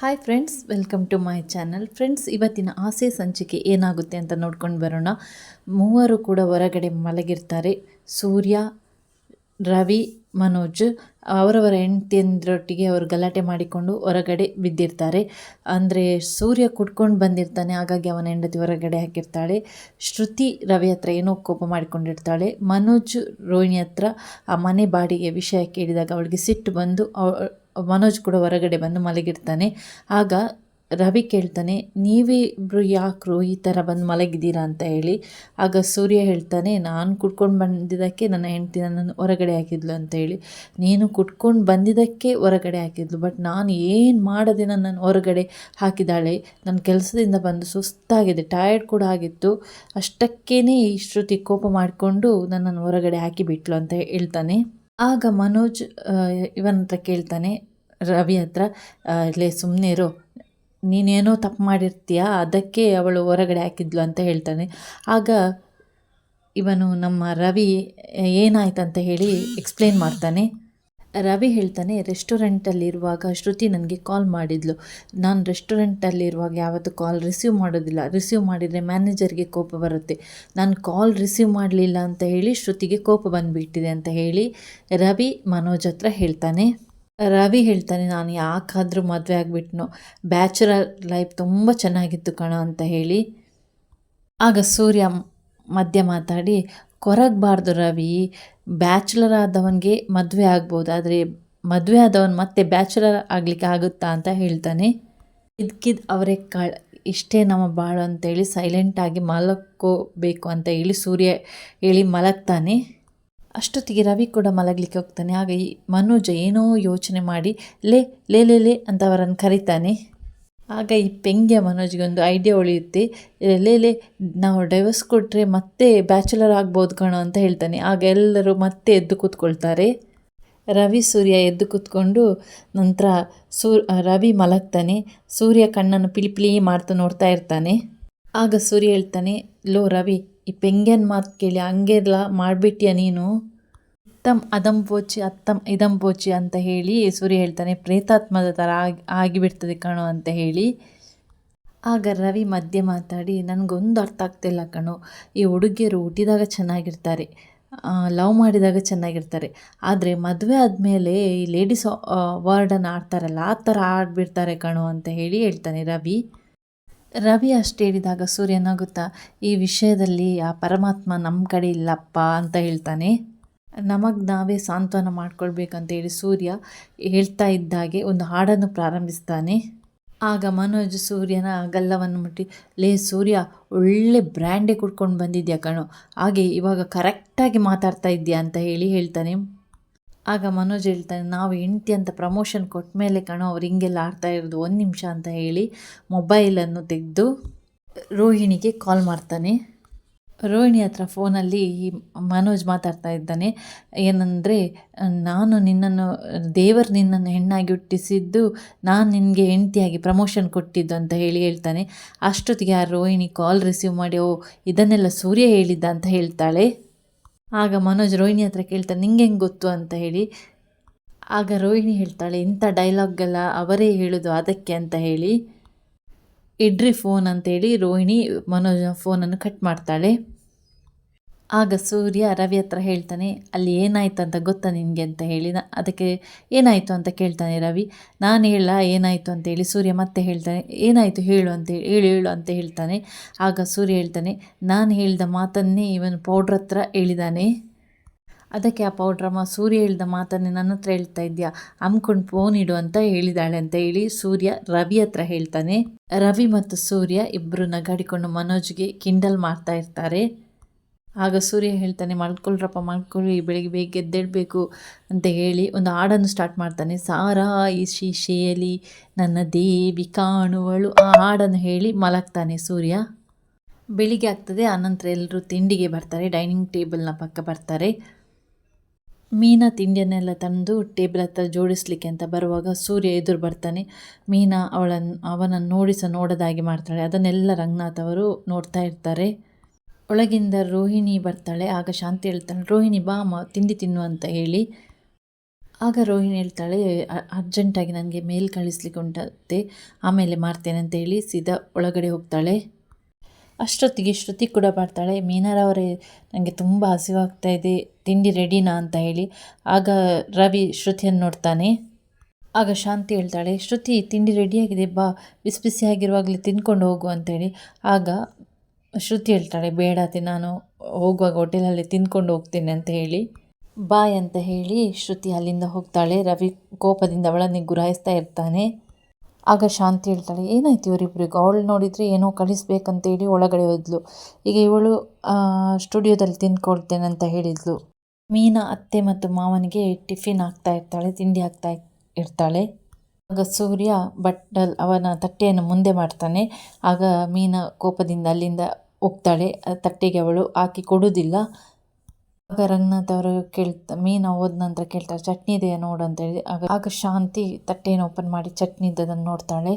Hi friends welcome to my channel friends ಇವತ್ತಿನ ಆಸೆ ಸಂಚಿಕೆ ಏನಾಗುತ್ತೆ ಅಂತ ನೋಡ್ಕೊಂಡು ಬರೋಣ. ಮೂವರು ಕೂಡ ಹೊರಗಡೆ ಮಲಗಿರ್ತಾರೆ. ಸೂರ್ಯ, ರವಿ, ಮನೋಜ್ ಅವರವರ ಹೆಂಡತಿಯಂದ್ರೊಟ್ಟಿಗೆ ಅವರು ಗಲಾಟೆ ಮಾಡಿಕೊಂಡು ಹೊರಗಡೆ ಬಿದ್ದಿರ್ತಾರೆ. ಅಂದರೆ ಸೂರ್ಯ ಕುಟ್ಕೊಂಡು ಬಂದಿರ್ತಾನೆ, ಹಾಗಾಗಿ ಅವನ ಹೆಂಡತಿ ಹೊರಗಡೆ ಹಾಕಿರ್ತಾಳೆ. ಶ್ರುತಿ, ರವಿ ಹತ್ರ ಏನೋ ಕೋಪ ಮಾಡಿಕೊಂಡಿರ್ತಾಳೆ. ಮನೋಜ್, ರೋಹಿಣಿ ಹತ್ರ ಆ ಮನೆ ಬಾಡಿಗೆ ವಿಷಯ ಕೇಳಿದಾಗ ಅವಳಿಗೆ ಸಿಟ್ಟು ಬಂದು ಮನೋಜ್ ಕೂಡ ಹೊರಗಡೆ ಬಂದು ಮಲಗಿರ್ತಾನೆ. ಆಗ ರವಿ ಕೇಳ್ತಾನೆ ನೀವಿಬ್ರು ಯಾಕ್ರು ಈ ಥರ ಬಂದು ಮಲಗಿದ್ದೀರಾ ಅಂತ ಹೇಳಿ? ಆಗ ಸೂರ್ಯ ಹೇಳ್ತಾನೆ, ನಾನು ಕುಟ್ಕೊಂಡು ಬಂದಿದ್ದಕ್ಕೆ ನನ್ನ ಹೆಂಡತಿ ನನ್ನನ್ನು ಹೊರಗಡೆ ಹಾಕಿದ್ಲು ಅಂತ ಹೇಳಿ. ನೀನು ಕುಟ್ಕೊಂಡು ಬಂದಿದ್ದಕ್ಕೆ ಹೊರಗಡೆ ಹಾಕಿದ್ಲು, ಬಟ್ ನಾನು ಏನು ಮಾಡದೆ ನನ್ನನ್ನು ಹೊರಗಡೆ ಹಾಕಿದ್ದಾಳೆ. ನನ್ನ ಕೆಲಸದಿಂದ ಬಂದು ಸುಸ್ತಾಗಿದೆ ಟಯರ್ಡ್ ಕೂಡ ಆಗಿತ್ತು. ಅಷ್ಟಕ್ಕೇ ಈ ಶ್ರುತಿ ಕೋಪ ಮಾಡಿಕೊಂಡು ನನ್ನನ್ನು ಹೊರಗಡೆ ಹಾಕಿಬಿಟ್ಲು, ಅಂತ ಹೇಳ್ತಾನೆ. ಆಗ ಮನೋಜ್ ಇವನ ಹತ್ರ ಕೇಳ್ತಾನೆ, ರವಿ ಹತ್ರ ಇಲ್ಲೇ ಸುಮ್ಮನೆ ಇರು. ನೀನೇನೋ ತಪ್ಪು ಮಾಡಿರ್ತೀಯ? ಅದಕ್ಕೆ ಅವಳು ಹೊರಗಡೆ ಹಾಕಿದ್ಲು ಅಂತ ಹೇಳ್ತಾನೆ. ಆಗ ಇವನು ನಮ್ಮ ರವಿ ಏನಾಯ್ತಂತ ಹೇಳಿ ಎಕ್ಸ್ಪ್ಲೇನ್ ಮಾಡ್ತಾನೆ. ರವಿ ಹೇಳ್ತಾನೆ ರೆಸ್ಟೋರೆಂಟಲ್ಲಿರುವಾಗ ಶ್ರುತಿ ನನಗೆ ಕಾಲ್ ಮಾಡಿದ್ಲು. ನಾನು ರೆಸ್ಟೋರೆಂಟಲ್ಲಿರುವಾಗ ಯಾವತ್ತೂ ಕಾಲ್ ರಿಸೀವ್ ಮಾಡೋದಿಲ್ಲ. ರಿಸೀವ್ ಮಾಡಿದರೆ ಮ್ಯಾನೇಜರ್ಗೆ ಕೋಪ ಬರುತ್ತೆ. ನಾನು ಕಾಲ್ ರಿಸೀವ್ ಮಾಡಲಿಲ್ಲ ಅಂತ ಹೇಳಿ ಶ್ರುತಿಗೆ ಕೋಪ ಬಂದುಬಿಟ್ಟಿದೆ ಅಂತ ಹೇಳಿ ರವಿ ಮನೋಜ್ ಹತ್ರ ಹೇಳ್ತಾನೆ. ರವಿ ಹೇಳ್ತಾನೆ, ನಾನು ಯಾಕಾದರೂ ಮದುವೆ ಆಗಿಬಿಟ್ನೋ. ಬ್ಯಾಚುಲರ್ ಲೈಫ್ ತುಂಬ ಚೆನ್ನಾಗಿತ್ತು ಕಣ ಅಂತ ಹೇಳಿ. ಆಗ ಸೂರ್ಯ ಮಧ್ಯ ಮಾತಾಡಿ ಕೊರಗಬಾರ್ದು ರವಿ. ಬ್ಯಾಚುಲರ್ ಆದವನಿಗೆ ಮದುವೆ ಆಗ್ಬೋದು, ಆದರೆ ಮದುವೆ ಆದವನು ಮತ್ತೆ ಬ್ಯಾಚುಲರ್ ಆಗಲಿಕ್ಕೆ ಆಗುತ್ತಾ ಅಂತ ಹೇಳ್ತಾನೆ. ಇದಕ್ಕಿದ್ ಅವರೇ ಕಾಳ್, ಇಷ್ಟೇ ನಮ್ಮ ಬಾಳು ಅಂತೇಳಿ ಸೈಲೆಂಟಾಗಿ ಮಲಕ್ಕೋಬೇಕು ಅಂತ ಹೇಳಿ ಸೂರ್ಯ ಹೇಳಿ ಮಲಗ್ತಾನೆ. ಅಷ್ಟೊತ್ತಿಗೆ ರವಿ ಕೂಡ ಮಲಗಲಿಕ್ಕೆ ಹೋಗ್ತಾನೆ. ಆಗ ಈ ಮನೋಜ ಏನೋ ಯೋಚನೆ ಮಾಡಿ, ಲೇ ಲೇ ಲೇ ಲೇ ಅಂತ ಅವರನ್ನು ಕರೀತಾನೆ. ಆಗ ಈ ಪೆಂಗ್ಯ ಮನೋಜ್ಗೆ ಒಂದು ಐಡಿಯಾ ಉಳಿಯುತ್ತೆ ಎಲ್ಲೆಲ್ಲೆ ನಾವು ಡೈವರ್ಸ್ ಕೊಟ್ಟರೆ ಮತ್ತೆ ಬ್ಯಾಚುಲರ್ ಆಗ್ಬೋದು ಕಣೋ ಅಂತ ಹೇಳ್ತಾನೆ. ಆಗ ಎಲ್ಲರೂ ಮತ್ತೆ ಎದ್ದು ಕೂತ್ಕೊಳ್ತಾರೆ. ರವಿ, ಸೂರ್ಯ ಎದ್ದು ಕೂತ್ಕೊಂಡು ನಂತರ ಸೂ ರವಿ ಮಲಗ್ತಾನೆ. ಸೂರ್ಯ ಕಣ್ಣನ್ನು ಪಿಲಿಪಿಲಿ ಪಿಲಿ ಮಾಡ್ತಾ ನೋಡ್ತಾ ಇರ್ತಾನೆ. ಆಗ ಸೂರ್ಯ ಹೇಳ್ತಾನೆ, ಲೋ, ರವಿ, ಈ ಪೆಂಗ್ಯನ್ ಮಾತು ಕೇಳಿ ಹಂಗೆಲ್ಲ ಮಾಡಿಬಿಟ್ಯ ನೀನು? ಇತ್ತಮ್ ಅದಂ ಪೋಚಿ ಅತ್ತಂ ಇದಂ ಪೋಚಿ ಅಂತ ಹೇಳಿ ಸೂರ್ಯ ಹೇಳ್ತಾನೆ. ಪ್ರೇತಾತ್ಮದ ಥರ ಆಗಿ, ಆಗಿಬಿಡ್ತದೆ ಕಣೋ ಅಂತ ಹೇಳಿ. ಆಗ ರವಿ ಮಧ್ಯೆ ಮಾತಾಡಿ, ನನಗೊಂದು ಅರ್ಥ ಆಗ್ತಿಲ್ಲ ಕಣು. ಈ ಹುಡುಗಿಯರು ಹುಟ್ಟಿದಾಗ ಚೆನ್ನಾಗಿರ್ತಾರೆ ಲವ್ ಮಾಡಿದಾಗ ಚೆನ್ನಾಗಿರ್ತಾರೆ. ಆದರೆ ಮದುವೆ ಆದಮೇಲೆ ಈ ಲೇಡೀಸ್ ವರ್ಡನ್ನು ಆಡ್ತಾರಲ್ಲ, ಆ ಥರ ಆಡ್ಬಿಡ್ತಾರೆ ಕಣು ಅಂತ ಹೇಳಿ ಹೇಳ್ತಾನೆ ರವಿ. ರವಿ ಅಷ್ಟು ಹೇಳಿದಾಗ ಸೂರ್ಯನಾಗುತ್ತಾ ಈ ವಿಷಯದಲ್ಲಿ ಆ ಪರಮಾತ್ಮ ನಮ್ಮ ಕಡೆ ಇಲ್ಲಪ್ಪ ಅಂತ ಹೇಳ್ತಾನೆ. ನಮಗೆ ನಾವೇ ಸಾಂತ್ವನ ಮಾಡ್ಕೊಳ್ಬೇಕಂತೇಳಿ ಸೂರ್ಯ ಹೇಳ್ತಾ ಇದ್ದಾಗೆ ಒಂದು ಹಾಡನ್ನು ಪ್ರಾರಂಭಿಸ್ತಾನೆ. ಆಗ ಮನೋಜ್ ಸೂರ್ಯನ ಗಲ್ಲವನ್ನು ಮುಟ್ಟಿ, ಲೇ ಸೂರ್ಯ, ಒಳ್ಳೆ ಬ್ರ್ಯಾಂಡೇ ಕುಡ್ಕೊಂಡು ಬಂದಿದ್ಯಾ ಕಣೋ, ಹಾಗೆ ಇವಾಗ ಕರೆಕ್ಟಾಗಿ ಮಾತಾಡ್ತಾ ಇದ್ಯಾ? ಅಂತ ಹೇಳಿ ಹೇಳ್ತಾನೆ. ಆಗ ಮನೋಜ್ ಹೇಳ್ತಾನೆ, ನಾವು ಹೆಂಡ್ತಿ ಅಂತ ಪ್ರಮೋಷನ್ ಕೊಟ್ಟ ಮೇಲೆ ಕಣೋ, ಅವ್ರು ಹಿಂಗೆಲ್ಲ ಆಡ್ತಾ ಇರೋದು ಒಂದು ನಿಮಿಷ ಅಂತ ಹೇಳಿ ಮೊಬೈಲನ್ನು ತೆಗೆದು ರೋಹಿಣಿಗೆ ಕಾಲ್ ಮಾಡ್ತಾನೆ. ರೋಹಿಣಿ ಹತ್ರ ಫೋನಲ್ಲಿ ಈ ಮನೋಜ್ ಮಾತಾಡ್ತಾ ಇದ್ದಾನೆ. ಏನಂದರೆ, ನಾನು ನಿನ್ನನ್ನು, ದೇವರು ನಿನ್ನನ್ನು ಹೆಣ್ಣಾಗಿ ಹುಟ್ಟಿಸಿದ್ದು, ನಾನು ನಿನಗೆ ಹೆಂಡತಿಯಾಗಿ ಪ್ರಮೋಷನ್ ಕೊಟ್ಟಿದ್ದು ಅಂತ ಹೇಳಿ ಹೇಳ್ತಾನೆ. ಅಷ್ಟೊತ್ತಿಗೆ ಆ ರೋಹಿಣಿ ಕಾಲ್ ರಿಸೀವ್ ಮಾಡಿ, ಓ, ಇದನ್ನೆಲ್ಲ ಸೂರ್ಯ ಹೇಳಿದ್ದ ಅಂತ ಹೇಳ್ತಾಳೆ. ಆಗ ಮನೋಜ್ ರೋಹಿಣಿ ಹತ್ರ ಕೇಳ್ತಾನೆ, ನಿಂಗೆ ಹೆಂಗೆ ಗೊತ್ತು ಅಂತ ಹೇಳಿ. ಆಗ ರೋಹಿಣಿ ಹೇಳ್ತಾಳೆ, ಇಂಥ ಡೈಲಾಗ್ಗೆಲ್ಲ ಅವರೇ ಹೇಳೋದು ಅದಕ್ಕೆ ಅಂತ ಹೇಳಿ. ಇಡ್ರಿ ಫೋನ್ ಅಂತೇಳಿ ರೋಹಿಣಿ ಮನೋಜ್ ಫೋನನ್ನು ಕಟ್ ಮಾಡ್ತಾಳೆ. ಆಗ ಸೂರ್ಯ ರವಿ ಹತ್ರ ಹೇಳ್ತಾನೆ, ಅಲ್ಲಿ ಏನಾಯ್ತು ಅಂತ ಗೊತ್ತಾ ನಿನಗೆ ಅಂತ ಹೇಳಿ. ಅದಕ್ಕೆ ಏನಾಯಿತು ಅಂತ ಕೇಳ್ತಾನೆ ರವಿ. ನಾನು ಹೇಳ, ಏನಾಯಿತು ಅಂತ ಹೇಳಿ ಸೂರ್ಯ ಮತ್ತೆ ಹೇಳ್ತಾನೆ, ಏನಾಯಿತು ಹೇಳು ಅಂತ ಹೇಳು ಹೇಳು ಅಂತ ಹೇಳ್ತಾನೆ. ಆಗ ಸೂರ್ಯ ಹೇಳ್ತಾನೆ, ನಾನು ಹೇಳಿದ ಮಾತನ್ನೇ ಇವನು ಪೌಡ್ರ್ ಹತ್ರ ಹೇಳಿದಾನೆ. ಅದಕ್ಕೆ ಆ ಪೌಡ್ರಮ್ಮ ಸೂರ್ಯ ಹೇಳಿದ ಮಾತನ್ನೇ ನನ್ನ ಹತ್ರ ಹೇಳ್ತಾ ಇದೆಯಾ? ಅಮ್ಕೊಂಡು ಫೋನ್ ಇಡು ಅಂತ ಹೇಳಿದಾಳೆ ಅಂತ ಹೇಳಿ ಸೂರ್ಯ ರವಿ ಹತ್ರ ಹೇಳ್ತಾನೆ. ರವಿ ಮತ್ತು ಸೂರ್ಯ ಇಬ್ಬರು ನಗಾಡಿಕೊಂಡು ಮನೋಜ್ಗೆ ಕಿಂಡಲ್ ಮಾಡ್ತಾ ಇರ್ತಾರೆ. ಆಗ ಸೂರ್ಯ ಹೇಳ್ತಾನೆ, ಮಲ್ಕೊಳ್ರಪ್ಪ ಮಲ್ಕೊಳ್ಳಿ ಬೆಳಿಗ್ಗೆ ಬೇಗ ಎದ್ದೇಳಬೇಕು ಅಂತ ಹೇಳಿ ಒಂದು ಹಾಡನ್ನು ಸ್ಟಾರ್ಟ್ ಮಾಡ್ತಾನೆ. ಸಾರಾ ಈ ಶೀಶೆಯಲ್ಲಿ ನನ್ನ ದೇವಿ ಕಾಣುವಳು ಆ ಹಾಡನ್ನು ಹೇಳಿ ಮಲಗ್ತಾನೆ ಸೂರ್ಯ. ಬೆಳಿಗ್ಗೆ ಆಗ್ತದೆ, ಆನಂತರ ಎಲ್ಲರೂ ತಿಂಡಿಗೆ ಬರ್ತಾರೆ, ಡೈನಿಂಗ್ ಟೇಬಲ್ನ ಪಕ್ಕ ಬರ್ತಾರೆ. ಮೀನಾ ತಿಂಡಿಯನ್ನೆಲ್ಲ ತಂದು ಟೇಬಲ್ ಹತ್ರ ಜೋಡಿಸ್ಲಿಕ್ಕೆ ಅಂತ ಬರುವಾಗ ಸೂರ್ಯ ಎದುರು ಬರ್ತಾನೆ. ಮೀನಾ ಅವಳನ್ನು ಅವನನ್ನು ನೋಡಿ ಸಹ ನೋಡದಾಗಿ ಮಾಡ್ತಾಳೆ. ಅದನ್ನೆಲ್ಲ ರಂಗನಾಥ್ ಅವರು ನೋಡ್ತಾ ಇರ್ತಾರೆ. ಒಳಗಿಂದ ರೋಹಿಣಿ ಬರ್ತಾಳೆ. ಆಗ ಶಾಂತಿ ಹೇಳ್ತಾಳೆ ರೋಹಿಣಿ ಬಾ ಮ ತಿಂಡಿ ತಿನ್ನು ಅಂತ ಹೇಳಿ. ಆಗ ರೋಹಿಣಿ ಹೇಳ್ತಾಳೆ, "ಅ- ಅರ್ಜೆಂಟಾಗಿ ನನಗೆ ಮೇಲ್ ಕಳಿಸ್ಲಿಕ್ಕೆ ಉಂಟತ್ತೆ ಆಮೇಲೆ ಮಾಡ್ತೇನೆ ಅಂತ ಹೇಳಿ ಸೀದಾ ಒಳಗಡೆ ಹೋಗ್ತಾಳೆ. ಅಷ್ಟೊತ್ತಿಗೆ ಶ್ರುತಿ ಕೂಡ ಬರ್ತಾಳೆ ಮೀನಾರವರೇ ನನಗೆ ತುಂಬ ಹಸಿವಾಗ್ತಾ ಇದೆ. ತಿಂಡಿ ರೆಡಿನಾ ಅಂತ ಹೇಳಿ. ಆಗ ರವಿ ಶ್ರುತಿಯನ್ನು ನೋಡ್ತಾನೆ. ಆಗ ಶಾಂತಿ ಹೇಳ್ತಾಳೆ, ಶ್ರುತಿ, ತಿಂಡಿ ರೆಡಿಯಾಗಿದೆ, ಬಾ, ಬಿಸಿ ಬಿಸಿಯಾಗಿರುವಾಗಲೇ ತಿನ್ಕೊಂಡು ಹೋಗು ಅಂತೇಳಿ ಆಗ ಶ್ರುತಿ ಹೇಳ್ತಾಳೆ, ಬೇಡ ನಾನು ಹೋಗುವಾಗ ಹೋಟೆಲಲ್ಲಿ ತಿನ್ಕೊಂಡು ಹೋಗ್ತೇನೆ ಅಂತ ಹೇಳಿ. ಬಾಯ್ ಅಂತ ಹೇಳಿ ಶ್ರುತಿ ಅಲ್ಲಿಂದ ಹೋಗ್ತಾಳೆ. ರವಿ ಕೋಪದಿಂದ ಅವಳನ್ನೇ ಗುರಾಯಿಸ್ತಾ ಇರ್ತಾನೆ. ಆಗ ಶಾಂತಿ ಹೇಳ್ತಾಳೆ, ಏನಾಯ್ತು ಇವರಿಬ್ಬರಿಗೂ ಅವಳು ನೋಡಿದರೆ ಏನೋ ಕಳಿಸ್ಬೇಕಂತೇಳಿ ಒಳಗಡೆ ಹೋದ್ಲು. ಈಗ ಇವಳು ಸ್ಟುಡಿಯೋದಲ್ಲಿ ತಿನ್ಕೊಳ್ತೇನೆ ಅಂತ ಹೇಳಿದ್ಲು. ಮೀನಾ ಅತ್ತೆ ಮತ್ತು ಮಾವನಿಗೆ ಟಿಫಿನ್ ಹಾಕ್ತಾ ಇರ್ತಾಳೆ, ತಿಂಡಿ ಹಾಕ್ತಾ ಇರ್ತಾಳೆ. ಆಗ ಸೂರ್ಯ ಬಟ್ಟಲ್ ಅವನ ತಟ್ಟೆಯನ್ನು ಮುಂದೆ ಮಾಡ್ತಾನೆ. ಆಗ ಮೀನಾ ಕೋಪದಿಂದ ಅಲ್ಲಿಂದ ಹೋಗ್ತಾಳೆ. ತಟ್ಟೆಗೆ ಅವಳು ಹಾಕಿ ಕೊಡುವುದಿಲ್ಲ. ಆಗ ರಂಗನಾಥ್ ಅವರು ಕೇಳ್ತಾ, ಮೀನಾ ಹೋದ ನಂತರ ಕೇಳ್ತಾರೆ ಚಟ್ನಿ ಇದೆಯಾ ನೋಡು ಅಂತ ಹೇಳಿ. ಆಗ ಆಗ ಶಾಂತಿ ತಟ್ಟೆಯನ್ನು ಓಪನ್ ಮಾಡಿ ಚಟ್ನಿ ಇದ್ದದನ್ನು ನೋಡ್ತಾಳೆ.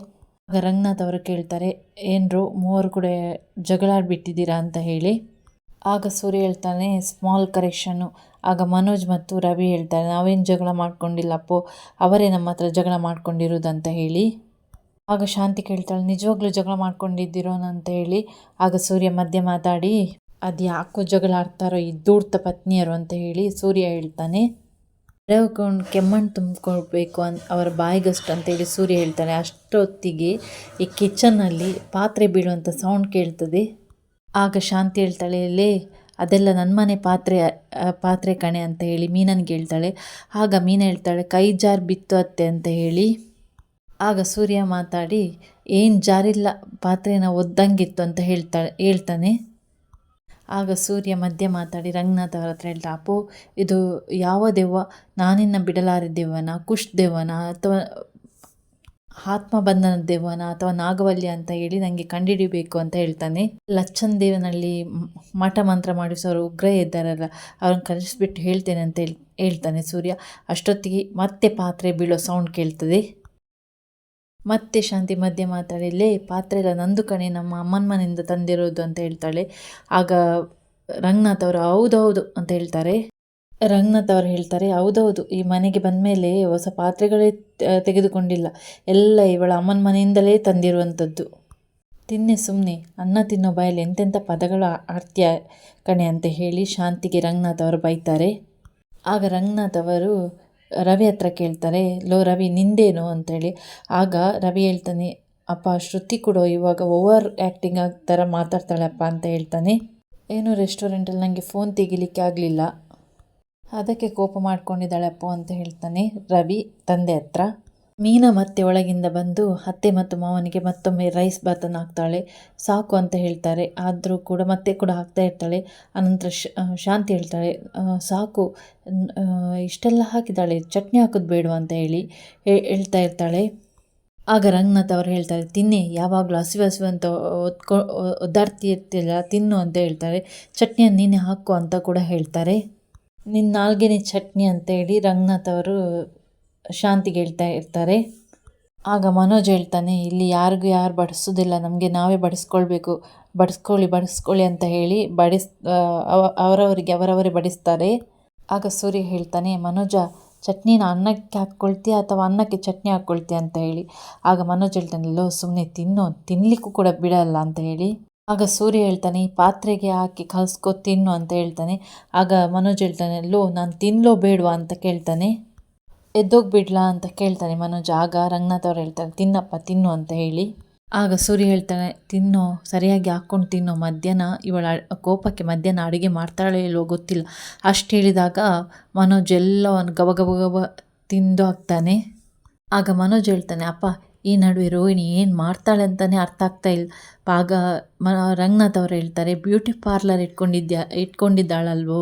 ಆಗ ರಂಗನಾಥ್ ಅವರು ಕೇಳ್ತಾರೆ, ಏನರು, ಮೂವರು ಕೂಡ ಜಗಳಾಡ್ಬಿಟ್ಟಿದ್ದೀರಾ ಅಂತ ಹೇಳಿ. ಆಗ ಸೂರ್ಯ ಹೇಳ್ತಾನೆ ಸ್ಮಾಲ್ ಕರೆಕ್ಷನ್ನು ಆಗ ಮನೋಜ್ ಮತ್ತು ರವಿ ಹೇಳ್ತಾರೆ, ನಾವೇನು ಜಗಳ ಮಾಡ್ಕೊಂಡಿಲ್ಲ ಅಪ್ಪೋ ಅವರೇ ನಮ್ಮ ಹತ್ರ ಜಗಳ ಮಾಡ್ಕೊಂಡಿರೋದಂತ ಹೇಳಿ. ಆಗ ಶಾಂತಿ ಕೇಳ್ತಾಳೆ, ನಿಜವಾಗ್ಲೂ ಜಗಳ ಮಾಡ್ಕೊಂಡಿದ್ದಿರೋನಂತ ಹೇಳಿ? ಆಗ ಸೂರ್ಯ ಮಧ್ಯೆ ಮಾತಾಡಿ ಅದು ಯಾಕೋ ಜಗಳ ಆಡ್ತಾರೋ ಈ ದೂಡ್ತ ಪತ್ನಿಯರು ಅಂತ ಹೇಳಿ ಸೂರ್ಯ ಹೇಳ್ತಾನೆ ಕೊಂಡು ಕೆಮ್ಮಣ್ಣು ತುಂಬಿಕೊಳ್ಬೇಕು ಅನ್, ಅವರ ಬಾಯಿಗಷ್ಟು ಅಂತೇಳಿ ಸೂರ್ಯ ಹೇಳ್ತಾನೆ, ಅಷ್ಟೊತ್ತಿಗೆ ಈ ಕಿಚನ್ನಲ್ಲಿ ಪಾತ್ರೆ ಬೀಳುವಂಥ ಸೌಂಡ್ ಕೇಳ್ತದೆ. ಆಗ ಶಾಂತಿ ಹೇಳ್ತಾಳೆ, ಲೇ, ಅದೆಲ್ಲ ನನ್ನ ಮನೆ ಪಾತ್ರೆ ಪಾತ್ರೆ ಕಣೆ ಅಂತ ಹೇಳಿ ಮೀನನ್ಗೆ ಹೇಳ್ತಾಳೆ. ಆಗ ಮೀನ ಹೇಳ್ತಾಳೆ, ಕೈ ಜಾರ್ ಬಿತ್ತು ಅತ್ತೆ ಅಂತ ಹೇಳಿ. ಆಗ ಸೂರ್ಯ ಮಾತಾಡಿ, ಏನು ಜಾರಿಲ್ಲ, ಪಾತ್ರೆನ ಒದ್ದಂಗಿತ್ತು ಅಂತ ಹೇಳ್ತಾಳೆ ಹೇಳ್ತಾನೆ. ಆಗ ಸೂರ್ಯ ಮಧ್ಯೆ ಮಾತಾಡಿ, ರಂಗನಾಥ್ ಅವರ ಹತ್ರ ಹೇಳ್ತಾ, ಅಪ್ಪು, ಇದು ಯಾವ ದೆವ್ವ? ನಾನಿನ್ನ ಬಿಡಲಾರಿದ್ದೆವನ ದೆವ್ವನ, ಕುಶ್ ದೆವ್ವನ ಅಥವಾ ಆತ್ಮ ದೇವನ ಅಥವಾ ನಾಗವಲ್ಯ ಅಂತ ಹೇಳಿ ನನಗೆ ಕಂಡುಹಿಡಿಬೇಕು ಅಂತ ಹೇಳ್ತಾನೆ. ಲಚ್ಚನ್ ದೇವನಲ್ಲಿ ಮಠ ಮಂತ್ರ ಮಾಡಿಸೋರು ಉಗ್ರ ಇದ್ದಾರಲ್ಲ ಅವ್ರನ್ನ ಕಲಿಸ್ಬಿಟ್ಟು ಹೇಳ್ತೇನೆ ಅಂತ ಹೇಳ್, ಹೇಳ್ತಾನೆ ಸೂರ್ಯ. ಅಷ್ಟೊತ್ತಿಗೆ ಮತ್ತೆ ಪಾತ್ರೆ ಬೀಳೋ ಸೌಂಡ್ ಕೇಳ್ತದೆ. ಮತ್ತೆ ಶಾಂತಿ ಮಧ್ಯೆ ಮಾತಾಡಿ, ಲೇ, ಪಾತ್ರೆ ಎಲ್ಲ ನಂದು ಕಣೆ, ನಮ್ಮ ಅಮ್ಮನ ಮನೆಯಿಂದ ತಂದಿರೋದು ಅಂತ ಹೇಳ್ತಾಳೆ. ಆಗ ರಂಗನಾಥ್ ಅವರು ಹೌದೌದು ಅಂತ ಹೇಳ್ತಾರೆ. ರಂಗನಾಥ್ ಅವರು ಹೇಳ್ತಾರೆ, ಹೌದೌದು, ಈ ಮನೆಗೆ ಬಂದಮೇಲೆ ಹೊಸ ಪಾತ್ರೆಗಳೇ ತೆಗೆದುಕೊಂಡಿಲ್ಲ, ಎಲ್ಲ ಇವಳ ಅಮ್ಮನ ಮನೆಯಿಂದಲೇ ತಂದಿರುವಂಥದ್ದು. ತಿನ್ನೆ ಸುಮ್ಮನೆ ಅನ್ನ ತಿನ್ನೋ ಬಾಯಲ್ಲಿ ಎಂತೆಂಥ ಪದಗಳು ಆರ್ತ್ಯ ಕಣೆ ಅಂತ ಹೇಳಿ ಶಾಂತಿಗೆ ರಂಗನಾಥ್ ಅವರು ಬೈತಾರೆ. ಆಗ ರಂಗನಾಥ್ ಅವರು ರವಿ ಹತ್ರ ಕೇಳ್ತಾರೆ, ಲೋ ರವಿ, ನಿಂದೇನು ಅಂತೇಳಿ ಆಗ ರವಿ ಹೇಳ್ತಾನೆ, ಅಪ್ಪ ಶ್ರುತಿ ಕೂಡ ಇವಾಗ ಓವರ್ ಆ್ಯಕ್ಟಿಂಗ್ ಆಗ ಥರ ಮಾತಾಡ್ತಾಳೆ ಅಪ್ಪ ಅಂತ ಹೇಳ್ತಾನೆ. ಏನು ರೆಸ್ಟೋರೆಂಟಲ್ಲಿ ನನಗೆ ಫೋನ್ ತೆಗಿಲಿಕ್ಕೆ ಆಗಲಿಲ್ಲ. ಅದಕ್ಕೆ ಕೋಪ ಮಾಡ್ಕೊಂಡಿದ್ದಾಳಪ್ಪ ಅಂತ ಹೇಳ್ತಾನೆ ರವಿ ತಂದೆ ಹತ್ರ. ಮೀನಾ ಮತ್ತೆ ಒಳಗಿಂದ ಬಂದು ಅತ್ತೆ ಮತ್ತು ಮಾವನಿಗೆ ಮತ್ತೊಮ್ಮೆ ರೈಸ್ ಬಾತನ್ನು ಹಾಕ್ತಾಳೆ. ಸಾಕು ಅಂತ ಹೇಳ್ತಾರೆ. ಆದರೂ ಕೂಡ ಮತ್ತೆ ಕೂಡ ಹಾಕ್ತಾ ಇರ್ತಾಳೆ. ಅನಂತರ ಶಾಂತಿ ಹೇಳ್ತಾಳೆ ಸಾಕು. ಇಷ್ಟೆಲ್ಲ ಹಾಕಿದ್ದಾಳೆ. ಚಟ್ನಿ ಹಾಕೋದು ಬೇಡ ಅಂತ ಹೇಳಿ ಹೇಳ್ತಾ ಇರ್ತಾಳೆ. ಆಗ ರಂಗನಾಥ್ ಅವರು ಹೇಳ್ತಾರೆ, ತಿನ್ನಿ, ಯಾವಾಗಲೂ ಹಸಿವು ಹಸಿವು ಅಂತ ಒದ್ಕೊ ಒದ್ದಾಡ್ತಿರ್ತಿಲ್ಲ ತಿನ್ನು ಅಂತ ಹೇಳ್ತಾರೆ. ಚಟ್ನಿಯನ್ನು ನೀನೇ ಹಾಕು ಅಂತ ಕೂಡ ಹೇಳ್ತಾರೆ. ನಿನ್ನ ನಾಲ್ಗೆನೆ ಚಟ್ನಿ ಅಂತ ಹೇಳಿ ರಂಗನಾಥ್ ಅವರು ಶಾಂತಿಗೆ ಹೇಳ್ತಾ ಇರ್ತಾರೆ. ಆಗ ಮನೋಜ್ ಹೇಳ್ತಾನೆ, ಇಲ್ಲಿ ಯಾರಿಗೂ ಯಾರು ಬಡಿಸೋದಿಲ್ಲ, ನಮಗೆ ನಾವೇ ಬಡಿಸ್ಕೊಳ್ಬೇಕು. ಬಡಿಸ್ಕೊಳ್ಳಿ ಬಡಿಸ್ಕೊಳ್ಳಿ ಅಂತ ಹೇಳಿ ಬಡಿಸ್ ಅವರವರಿಗೆ, ಅವರವರೇ ಬಡಿಸ್ತಾರೆ. ಆಗ ಸೂರ್ಯ ಹೇಳ್ತಾನೆ, ಮನೋಜ, ಚಟ್ನಿನ ಅನ್ನಕ್ಕೆ ಹಾಕ್ಕೊಳ್ತೀಯ ಅಥವಾ ಅನ್ನಕ್ಕೆ ಚಟ್ನಿ ಹಾಕ್ಕೊಳ್ತೀಯ ಅಂತ ಹೇಳಿ. ಆಗ ಮನೋಜ್ ಹೇಳ್ತಾನೆ, ಲೋ ಸುಮ್ಮನೆ ತಿನ್ನು ತಿನ್ನಲಿಕ್ಕೂ ಕೂಡ ಬಿಡಲ್ಲ ಅಂತ ಹೇಳಿ. ಆಗ ಸೂರ್ಯ ಹೇಳ್ತಾನೆ, ಈ ಪಾತ್ರೆಗೆ ಹಾಕಿ ಕಲ್ಸ್ಕೊ, ತಿನ್ನು ಅಂತ ಹೇಳ್ತಾನೆ. ಆಗ ಮನೋಜ್ ಹೇಳ್ತಾನೆ, ಲೋ, ನಾನು ತಿನ್ಲೋ ಬೇಡವಾ ಅಂತ ಕೇಳ್ತಾನೆ. ಎದ್ದೋಗ್ಬಿಡ್ಲಾ ಅಂತ ಕೇಳ್ತಾನೆ ಮನೋಜ್. ಆಗ ರಂಗನಾಥ್ ಅವ್ರು ಹೇಳ್ತಾರೆ, ತಿನ್ನಪ್ಪ, ತಿನ್ನು ಅಂತ ಹೇಳಿ. ಆಗ ಸೂರ್ಯ ಹೇಳ್ತಾನೆ, ತಿನ್ನೋ, ಸರಿಯಾಗಿ ಹಾಕ್ಕೊಂಡು ತಿನ್ನೋ ಮಧ್ಯಾಹ್ನ ಇವಳ ಕೋಪಕ್ಕೆ ಮಧ್ಯಾಹ್ನ ಅಡುಗೆ ಮಾಡ್ತಾಳೆ ಇಲ್ವೋ ಗೊತ್ತಿಲ್ಲ ಅಷ್ಟು ಹೇಳಿದಾಗ ಮನೋಜ್ ಎಲ್ಲವನ್ನು ಗಬ ಗಬ ಗಬ ತಿಂದು ಹಾಕ್ತಾನೆ. ಆಗ ಮನೋಜ್ ಹೇಳ್ತಾನೆ, ಅಪ್ಪ ಈ ನಡುವೆ ರೋಹಿಣಿ ಏನು ಮಾಡ್ತಾಳೆ ಅಂತಲೇ ಅರ್ಥ ಆಗ್ತಾ ಇಲ್ಲ. ಆಗ ಮ, ರಂಗನಾಥ್ ಅವರು ಹೇಳ್ತಾರೆ ಬ್ಯೂಟಿ ಪಾರ್ಲರ್ ಇಟ್ಕೊಂಡಿದ್ಯಾ, ಇಟ್ಕೊಂಡಿದ್ದಾಳಲ್ವೋ?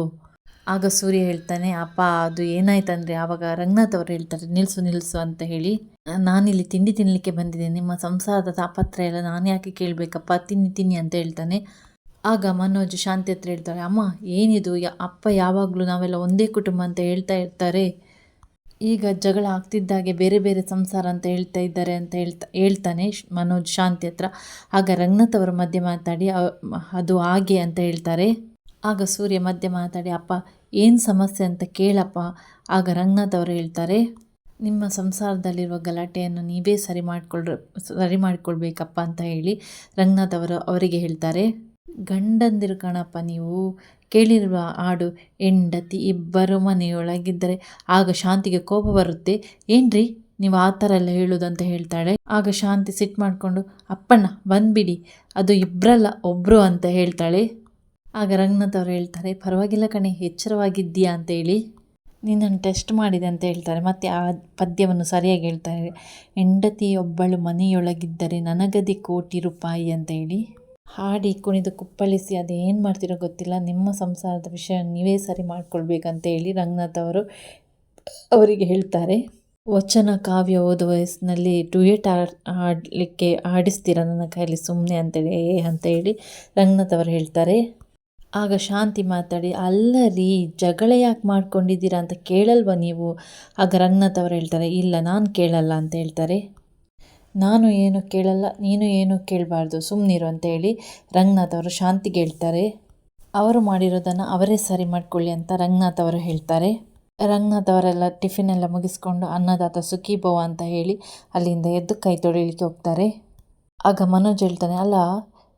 ಆಗ ಸೂರ್ಯ ಹೇಳ್ತಾನೆ, ಅಪ್ಪ, ಅದು ಏನಾಯ್ತಂದರೆ ಆವಾಗ ರಂಗನಾಥ್ ಅವರು ಹೇಳ್ತಾರೆ ನಿಲ್ಲಿಸು ನಿಲ್ಲಿಸು ಅಂತ ಹೇಳಿ. ನಾನಿಲ್ಲಿ ತಿಂಡಿ ತಿನ್ನಲಿಕ್ಕೆ ಬಂದಿದ್ದೇನೆ, ನಿಮ್ಮ ಸಂಸಾರದ ತಾಪತ್ರ ಎಲ್ಲ ನಾನು ಯಾಕೆ ಕೇಳಬೇಕಪ್ಪ, ತಿನ್ನಿ ತಿನ್ನಿ ಅಂತ ಹೇಳ್ತಾನೆ. ಆಗ ಮನೋಜ್ ಶಾಂತಿ ಹತ್ರ ಹೇಳ್ತಾರೆ ಅಮ್ಮ, ಏನಿದು? ಅಪ್ಪ ಯಾವಾಗಲೂ ನಾವೆಲ್ಲ ಒಂದೇ ಕುಟುಂಬ ಅಂತ ಹೇಳ್ತಾ ಇರ್ತಾರೆ. ಈಗ ಜಗಳ ಆಗ್ತಿದ್ದಾಗೆ ಬೇರೆ ಬೇರೆ ಸಂಸಾರ ಅಂತ ಹೇಳ್ತಾ ಇದ್ದಾರೆ ಅಂತ ಹೇಳ್ತಾ, ಹೇಳ್ತಾನೆ ಮನೋಜ್ ಶಾಂತಿ ಹತ್ರ. ಆಗ ರಂಗನಾಥ್ ಅವರು ಮಧ್ಯೆ ಮಾತಾಡಿ ಅದು ಹಾಗೆ ಅಂತ ಹೇಳ್ತಾರೆ. ಆಗ ಸೂರ್ಯ ಮಧ್ಯೆ ಮಾತಾಡಿ, ಅಪ್ಪ, ಏನು ಸಮಸ್ಯೆ ಅಂತ ಕೇಳಪ್ಪ. ಆಗ ರಂಗನಾಥ್ ಅವರು ಹೇಳ್ತಾರೆ, ನಿಮ್ಮ ಸಂಸಾರದಲ್ಲಿರುವ ಗಲಾಟೆಯನ್ನು ನೀವೇ ಸರಿ ಮಾಡಿಕೊಳ್ಳ ಸರಿ ಮಾಡಿಕೊಳ್ಬೇಕಪ್ಪ ಅಂತ ಹೇಳಿ ರಂಗನಾಥ್ ಅವರು ಅವರಿಗೆ ಹೇಳ್ತಾರೆ. ಗಂಡಂದಿರು ಕಣಪ್ಪ ನೀವು. ಕೇಳಿರುವ ಹಾಡು ಹೆಂಡತಿ ಇಬ್ಬರು ಮನೆಯೊಳಗಿದ್ದರೆ ಆಗ ಶಾಂತಿಗೆ ಕೋಪ ಬರುತ್ತೆ. ಏನ್ರಿ? ನೀವು ಆ ಥರ ಎಲ್ಲ ಹೇಳೋದು ಅಂತ ಹೇಳ್ತಾಳೆ. ಆಗ ಶಾಂತಿ ಸಿಟ್ಟು ಮಾಡಿಕೊಂಡು, ಅಪ್ಪಣ್ಣ, ಬಂದ್ಬಿಡಿ. ಅದು ಇಬ್ಬರಲ್ಲ ಒಬ್ಬರು ಅಂತ ಹೇಳ್ತಾಳೆ. ಆಗ ರಂಗನಾಥ್ ಅವರು ಹೇಳ್ತಾರೆ, ಪರವಾಗಿಲ್ಲ ಕಣೆ, ಎಚ್ಚರವಾಗಿದ್ದೀಯಾ? ಅಂತೇಳಿ ನಿನ್ನನ್ನು ಟೆಸ್ಟ್ ಮಾಡಿದೆ ಅಂತ ಹೇಳ್ತಾರೆ. ಮತ್ತು ಆ ಪದ್ಯವನ್ನು ಸರಿಯಾಗಿ ಹೇಳ್ತಾರೆ. ಹೆಂಡತಿ ಒಬ್ಬಳು ಮನೆಯೊಳಗಿದ್ದರೆ ನನಗದಿ ಕೋಟಿ ರೂಪಾಯಿ ಅಂತ ಹೇಳಿ. ಹಾಡಿ ಕುಣಿದು ಕುಪ್ಪಳಿಸಿ ಅದೇನು ಮಾಡ್ತಿರೋ ಗೊತ್ತಿಲ್ಲ. ನಿಮ್ಮ ಸಂಸಾರದ ವಿಷಯ ನೀವೇ ಸರಿ ಮಾಡ್ಕೊಳ್ಬೇಕಂತ ಹೇಳಿ ರಂಗನಾಥ್ ಅವರು ಅವರಿಗೆ ಹೇಳ್ತಾರೆ. ವಚನ, ಕಾವ್ಯ ಓದುವ ವಯಸ್ಸಿನಲ್ಲಿ ಡುಯೆಟ್ ಆಡ್ ಆಡಲಿಕ್ಕೆ ಆಡಿಸ್ತೀರ ನನ್ನ ಕೈಯಲ್ಲಿ ಸುಮ್ಮನೆ ಅಂತೇಳಿ ಅಂತ ಹೇಳಿ ರಂಗನಾಥ್ ಅವರು ಹೇಳ್ತಾರೆ. ಆಗ ಶಾಂತಿ ಮಾತಾಡಿ ಅಲ್ಲ ರೀ ಜಗಳ ಯಾಕೆ ಮಾಡ್ಕೊಂಡಿದ್ದೀರಾ ಅಂತ ಕೇಳಲ್ವ ನೀವು? ಆಗ ರಂಗನಾಥ್ ಅವರು ಹೇಳ್ತಾರೆ, ಇಲ್ಲ, ನಾನು ಕೇಳಲ್ಲ ಅಂತ ಹೇಳ್ತಾರೆ. ನಾನು ಏನು ಕೇಳಲ್ಲ, ನೀನು ಏನು ಕೇಳಬಾರ್ದು ಸುಮ್ಮನಿರು ಅಂತ ಹೇಳಿ ರಂಗನಾಥ್ ಅವರು ಶಾಂತಿಗೆ ಹೇಳ್ತಾರೆ. ಅವರು ಮಾಡಿರೋದನ್ನು ಅವರೇ ಸರಿ ಮಾಡ್ಕೊಳ್ಳಿ ಅಂತ ರಂಗನಾಥ್ ಅವರು ಹೇಳ್ತಾರೆ. ರಂಗನಾಥ್ ಅವರೆಲ್ಲ ಟಿಫಿನ್ ಎಲ್ಲ ಮುಗಿಸ್ಕೊಂಡು ಅನ್ನದಾತ ಸುಖಿ ಭವ ಅಂತ ಹೇಳಿ ಅಲ್ಲಿಂದ ಎದ್ದು ಕೈ ತೊಳಿಲಿಕ್ಕೆ ಹೋಗ್ತಾರೆ. ಆಗ ಮನೋಜ್ ಹೇಳ್ತಾನೆ, ಅಲ್ಲ,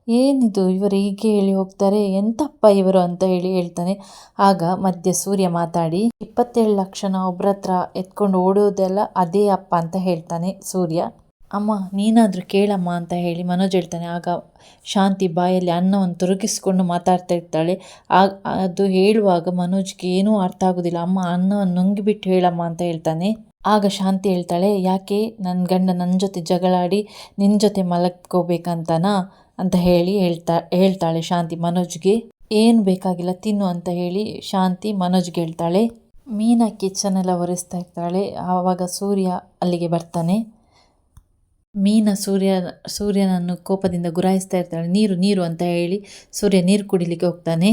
ಏನಿದು ಇವರು ಹೀಗೆ ಹೇಳಿ ಹೋಗ್ತಾರೆ? ಎಂತಪ್ಪ ಇವರು? ಅಂತ ಹೇಳಿ ಹೇಳ್ತಾನೆ. ಆಗ ಮಧ್ಯ ಸೂರ್ಯ ಮಾತಾಡಿ, ಇಪ್ಪತ್ತೇಳು ಲಕ್ಷನ ಒಬ್ಬರ ಹತ್ರ ಎತ್ಕೊಂಡು ಓಡೋದೆಲ್ಲ ಅದೇ ಅಪ್ಪ ಅಂತ ಹೇಳ್ತಾನೆ ಸೂರ್ಯ. ಅಮ್ಮ, ನೀನಾದರೂ ಕೇಳಮ್ಮ ಅಂತ ಹೇಳಿ ಮನೋಜ್ ಹೇಳ್ತಾನೆ. ಆಗ ಶಾಂತಿ ಬಾಯಲ್ಲಿ ಅನ್ನವನ್ನು ತುರುಗಿಸ್ಕೊಂಡು ಮಾತಾಡ್ತಾ ಇರ್ತಾಳೆ. ಆಗ ಅದು ಹೇಳುವಾಗ ಮನೋಜ್ಗೆ ಏನೂ ಅರ್ಥ ಆಗೋದಿಲ್ಲ. ಅಮ್ಮ, ಅನ್ನವನ್ನು ನುಂಗಿಬಿಟ್ಟು ಹೇಳಮ್ಮ ಅಂತ ಹೇಳ್ತಾನೆ. ಆಗ ಶಾಂತಿ ಹೇಳ್ತಾಳೆ, ಯಾಕೆ? ನನ್ನ ಗಂಡ ನನ್ನ ಜೊತೆ ಜಗಳಾಡಿ ನಿನ್ನ ಜೊತೆ ಮಲಗ್ಕೋಬೇಕಂತನಾ? ಅಂತ ಹೇಳಿ ಹೇಳ್ತಾ, ಹೇಳ್ತಾಳೆ ಶಾಂತಿ ಮನೋಜ್ಗೆ. ಏನು ಬೇಕಾಗಿಲ್ಲ, ತಿನ್ನು ಅಂತ ಹೇಳಿ ಶಾಂತಿ ಮನೋಜ್ಗೆ ಹೇಳ್ತಾಳೆ. ಮೀನಾ ಕಿಚನ್ ಎಲ್ಲ ಒರೆಸ್ತಾ ಇರ್ತಾಳೆ. ಆವಾಗ ಸೂರ್ಯ ಅಲ್ಲಿಗೆ ಬರ್ತಾನೆ. ಮೀನ ಸೂರ್ಯ, ಸೂರ್ಯನನ್ನು ಕೋಪದಿಂದ ಗುರಾಯಿಸ್ತಾ ಇರ್ತಾಳೆ. ನೀರು ನೀರು ಅಂತ ಹೇಳಿ ಸೂರ್ಯ ನೀರು ಕುಡಿಲಿಕ್ಕೆ ಹೋಗ್ತಾನೆ.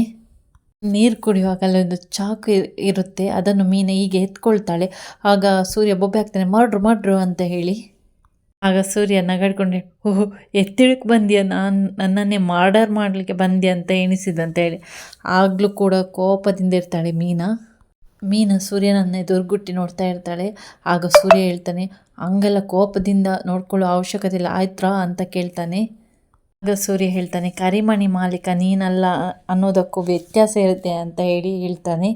ನೀರು ಕುಡಿಯುವಾಗ ಅಲ್ಲೊಂದು ಚಾಕು ಇರುತ್ತೆ. ಅದನ್ನು ಮೀನ ಹೀಗೆ ಎತ್ಕೊಳ್ತಾಳೆ. ಆಗ ಸೂರ್ಯ ಬೊಬ್ಬೆ ಹಾಕ್ತಾನೆ, ಮಾಡ್ರು ಮಾಡ್ರು ಅಂತ ಹೇಳಿ. ಆಗ ಸೂರ್ಯ ನಗಾಡ್ಕೊಂಡೆ, ಓಹೋ ಎತ್ತಿಳಕ್ಕೆ ಬಂದಿಯ? ನಾನು, ನನ್ನನ್ನೇ ಮರ್ಡರ್ ಮಾಡಲಿಕ್ಕೆ ಬಂದಿ ಅಂತ ಎಣಿಸಿದಂತ ಹೇಳಿ. ಆಗಲೂ ಕೂಡ ಕೋಪದಿಂದ ಇರ್ತಾಳೆ ಮೀನಾ. ಮೀನ ಸೂರ್ಯನನ್ನೇ ದುರ್ಗುಟ್ಟಿ ನೋಡ್ತಾ ಇರ್ತಾಳೆ. ಆಗ ಸೂರ್ಯ ಹೇಳ್ತಾನೆ, ಹಂಗೆಲ್ಲ ಕೋಪದಿಂದ ನೋಡ್ಕೊಳ್ಳೋ ಅವಶ್ಯಕತೆ ಇಲ್ಲ ಆಯ್ತಾ ಅಂತ ಕೇಳ್ತಾನೆ. ಆಗ ಸೂರ್ಯ ಹೇಳ್ತಾನೆ, ಕರಿಮಣಿ ಮಾಲೀಕ, ನೀನಲ್ಲ ಅನ್ನೋದಕ್ಕೂ ವ್ಯತ್ಯಾಸ ಇರುತ್ತೆ ಅಂತ ಹೇಳಿ ಹೇಳ್ತಾನೆ.